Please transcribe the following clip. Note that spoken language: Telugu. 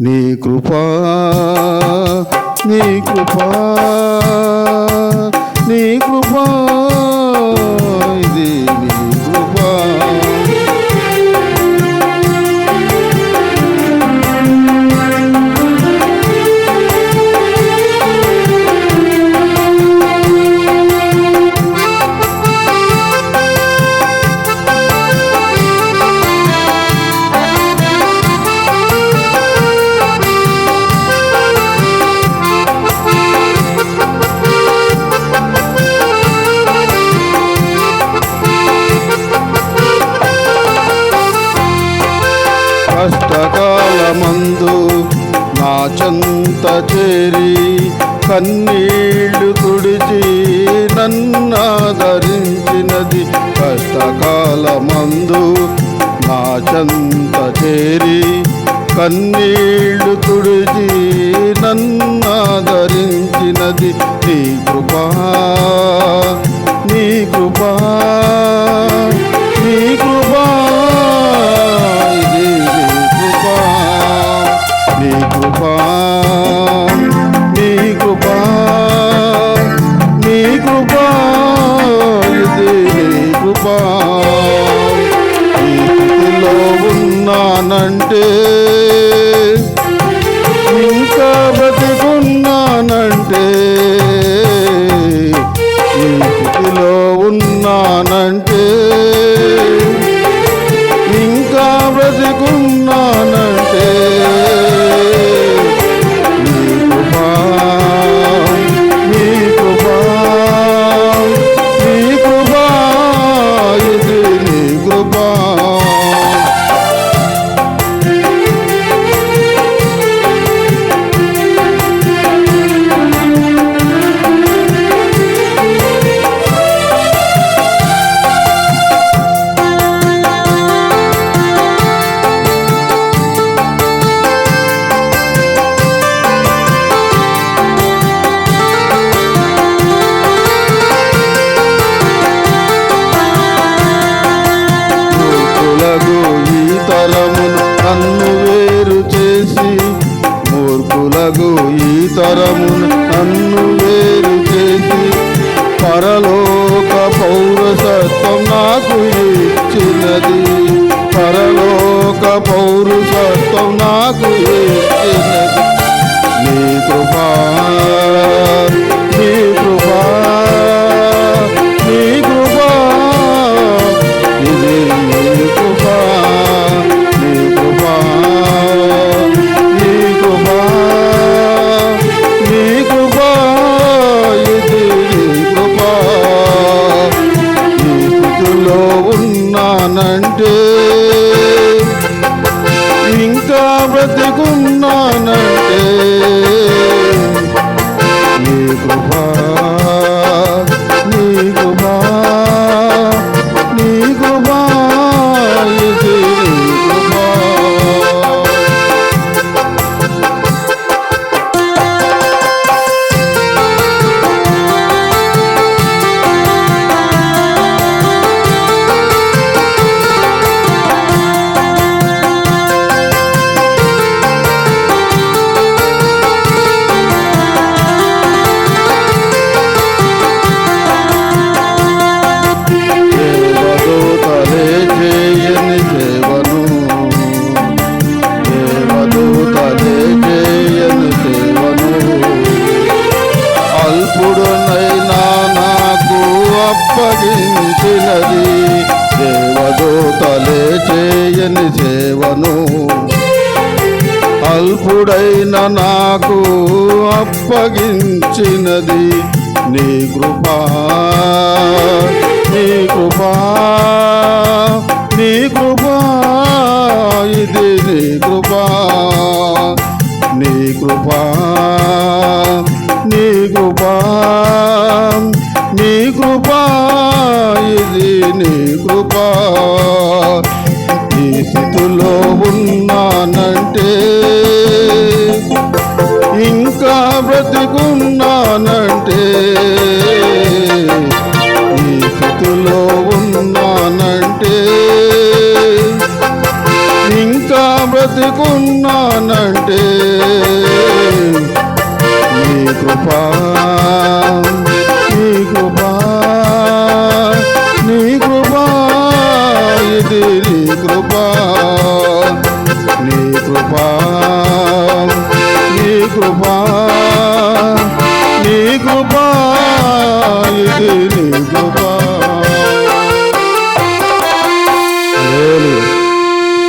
నీ కృపా నీ కృపా. మందు నా చెంత చేరి కన్నీళ్ళు తుడిచి నన్నాదరించినది కష్టకాలమందు నా చెంత చేరి కన్నీళ్ళు తుడిచి నన్నాదరించినది నీ కృపా నీ కృపా. కృపా స్థితిలో ఉన్నానంటే మూర్ఖులకు ఈ తరమున నన్ను వేరు చేసి. పరలోక పౌరసత్వం నాకు ఇచ్చినది. పరలోక పౌరసత్వం నాకు ఇచ్చినది బ్రతికున్నానంటే చేయని సేవను అల్పుడైన నాకు అప్పగించినది నీ కృపా. నీ కృపా. నీ కృపా. ఇది నీ కృపా. నీ కృపా. ভগবান নিগুবা